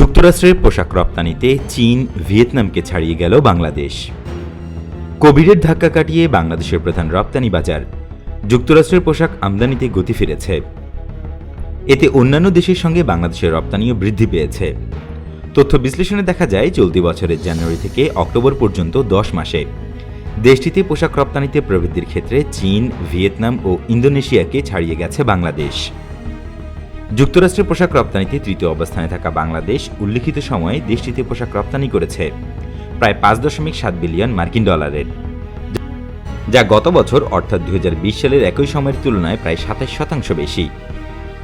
যুক্তরাষ্ট্রের পোশাক রপ্তানিতে চীন ভিয়েতনামকে ছাড়িয়ে গেল বাংলাদেশ। কোভিডের ধাক্কা কাটিয়ে বাংলাদেশের প্রধান রপ্তানি বাজার, যুক্তরাষ্ট্রের পোশাক আমদানিতে গতি ফিরেছে। এতে অন্যান্য দেশের সঙ্গে বাংলাদেশের রপ্তানিও বৃদ্ধি পেয়েছে। তথ্য বিশ্লেষণে দেখা যায়, চলতি বছরের জানুয়ারি থেকে অক্টোবর পর্যন্ত দশ মাসে দেশটিতে পোশাক রপ্তানিতে প্রবৃদ্ধির ক্ষেত্রে চীন, ভিয়েতনাম ও ইন্দোনেশিয়াকে ছাড়িয়ে গেছে বাংলাদেশ। যুক্তরাষ্ট্রের পোশাক রপ্তানিতে তৃতীয় অবস্থানে থাকা বাংলাদেশ উল্লিখিত সময়ে দেশটিতে পোশাক রপ্তানি করেছে, প্রায় পাঁচ দশমিক সাত বিলিয়ন মার্কিন ডলারের। যা গত বছর, অর্থাৎ দুই হাজার বিশ সালের একই সময়ের তুলনায় প্রায় সাতাশ শতাংশ বেশি।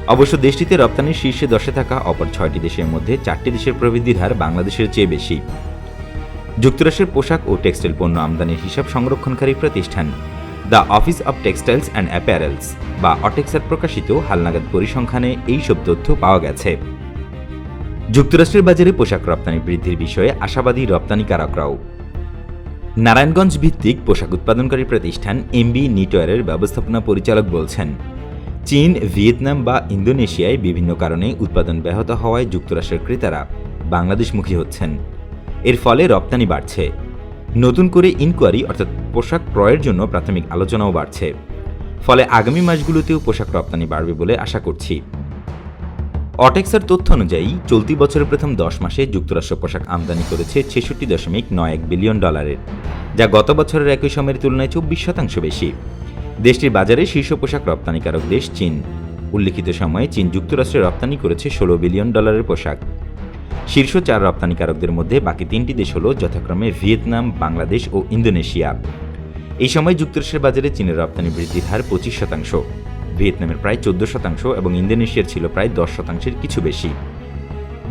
অবশ্য দেশটিতে রপ্তানির শীর্ষে দশে থাকা অপর ছয়টি দেশের মধ্যে চারটি দেশের প্রবৃদ্ধির হার বাংলাদেশের চেয়ে বেশি। যুক্তরাষ্ট্রের পোশাক ও টেক্সটাইল পণ্য আমদানির হিসাব সংরক্ষণকারী প্রতিষ্ঠান the office of textiles and apparels বা অটেক্সার প্রকাশিত হালনাগাদ পরিসংখ্যানে এইসব তথ্য পাওয়া গেছে। যুক্তরাষ্ট্রের বাজারে পোশাক রপ্তানি বৃদ্ধির বিষয়ে আশাবাদী রপ্তানিকারকরাও নারায়ণগঞ্জ ভিত্তিক পোশাক উৎপাদনকারী প্রতিষ্ঠান এমবি নিটওয়ারের ব্যবস্থাপনা পরিচালক বলছেন, চীন, ভিয়েতনাম বা ইন্দোনেশিয়ায় বিভিন্ন কারণে উৎপাদন ব্যাহত হওয়ায় যুক্তরাষ্ট্রের ক্রেতারা বাংলাদেশমুখী হচ্ছেন। এর ফলে রপ্তানি বাড়ছে। নতুন করে ইনকোয়ারি অর্থাৎ পোশাক ক্রয়ের জন্য প্রাথমিক আলোচনাও বাড়ছে। ফলে আগামী মাসগুলোতেও পোশাক রপ্তানি বাড়বে বলে আশা করছি। অটেক্সার তথ্য অনুযায়ী, চলতি বছরের প্রথম দশ মাসে যুক্তরাষ্ট্র পোশাক আমদানি করেছে ছেষট্টি দশমিক নয় এক বিলিয়ন ডলারের, যা গত বছরের একই সময়ের তুলনায় চব্বিশ শতাংশ বেশি। দেশটির বাজারে শীর্ষ পোশাক রপ্তানিকারক দেশ চীন। উল্লিখিত সময়ে চীন যুক্তরাষ্ট্রে রপ্তানি করেছে ষোলো বিলিয়ন ডলারের পোশাক। শীর্ষ চার রপ্তানিকারকদের মধ্যে বাকি তিনটি দেশ হল যথাক্রমে ভিয়েতনাম, বাংলাদেশ ও ইন্দোনেশিয়া। এই সময় যুক্তরাষ্ট্রের বাজারে চীনের রপ্তানি বৃদ্ধির হার পঁচিশ শতাংশ। ভিয়েতনামের প্রায় চোদ্দ শতাংশ এবং ইন্দোনেশিয়ার ছিল প্রায় দশ শতাংশের কিছু বেশি।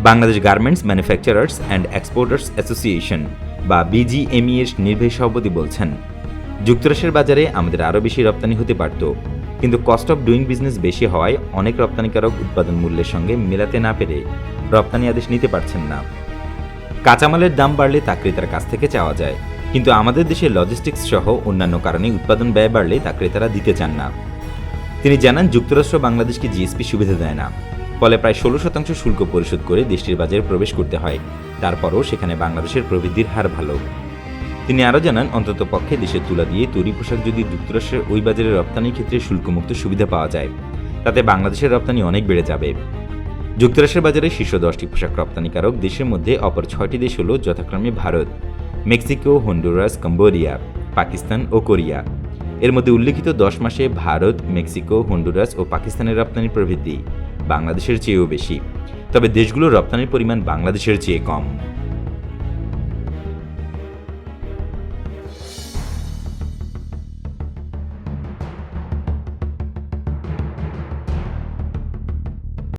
Bangladesh garments manufacturers and exporters association বা বিজিএমই এর নির্বাহী সভাপতি বলছেন, যুক্তরাষ্ট্রের বাজারে আমাদের আরও বেশি রপ্তানি হতে পারত। কিন্তু কস্ট অফ ডুইং বিজনেস বেশি হওয়ায় অনেক রপ্তানিকারক উৎপাদন মূল্যের সঙ্গে মেলাতে না পেরে রপ্তানি আদেশ নিতে পারছেন না। কাঁচামালের দাম বাড়লে তা ক্রেতার কাছ থেকে চাওয়া যায়। কিন্তু আমাদের দেশে লজিস্টিক্স সহ অন্যান্য কারণে উৎপাদন ব্যয় বাড়লে তা ক্রেতারা দিতে চান না। তিনি জানান, যুক্তরাষ্ট্র বাংলাদেশকে জিএসপি সুবিধা দেয় না। ফলে প্রায় ষোলো শতাংশ শুল্ক পরিশোধ করে দেশটির বাজারে প্রবেশ করতে হয়। তারপরও সেখানে বাংলাদেশের প্রবৃদ্ধির হার ভালো। তিনি আরও জানান, অন্তত পক্ষে দেশের তুলা দিয়ে তৈরি পোশাক যদি যুক্তরাষ্ট্রের ওই বাজারে রপ্তানির ক্ষেত্রে শুল্কমুক্ত সুবিধা পাওয়া যায়, তাতে বাংলাদেশের রপ্তানি অনেক বেড়ে যাবে। যুক্তরাষ্ট্রের বাজারে শীর্ষ দশটি পোশাক রপ্তানিকারক দেশের মধ্যে অপর ছয়টি দেশ হল যথাক্রমে Bharat, Mexico, Honduras, Cambodia, Pakistan ও কোরিয়া। এর মধ্যে উল্লিখিত দশ মাসে ভারত, মেক্সিকো, হন্ডুরাস ও পাকিস্তানের রপ্তানি প্রবৃদ্ধি বাংলাদেশের চেয়েও বেশি। তবে দেশগুলোর রপ্তানির পরিমাণ বাংলাদেশের চেয়ে কম।